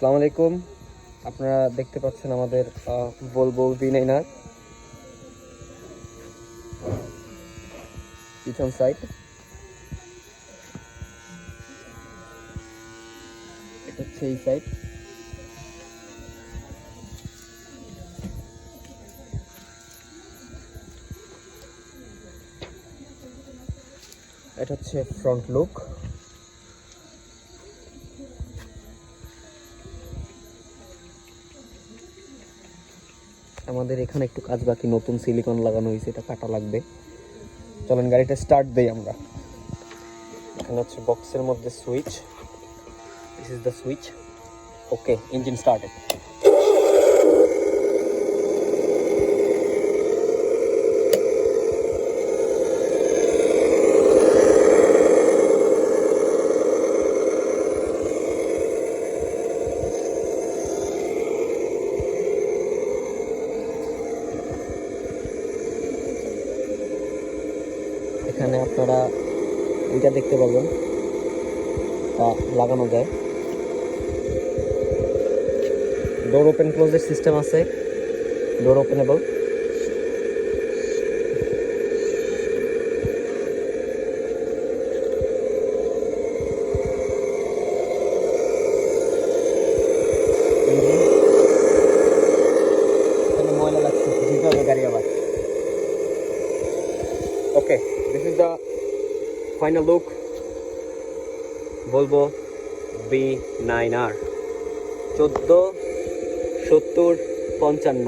আসসালামু আলাইকুম। আপনারা দেখতে পাচ্ছেন আমাদের বলব বি নাইনার পিছন সাইড এটা হচ্ছে এই সাইড এটা হচ্ছে ফ্রন্ট লুক আমাদের এখানে একটু কাজ বাকি, নতুন সিলিকন লাগানো হয়েছে, এটা কাটা লাগবে। চলেন, গাড়িটা স্টার্ট দেই আমরা। এখানে হচ্ছে বক্সের মধ্যে switch this is the switch okay engine started এখানে আপনারা এটা দেখতে পাবেন তা লাগানো যায়। ডোর ওপেন ক্লোজের সিস্টেম আছে। ডোর ওপেনেবল এখানে okay this is the final look বলব বি নাইন আর চোদ্দ সত্তর পঞ্চান্ন।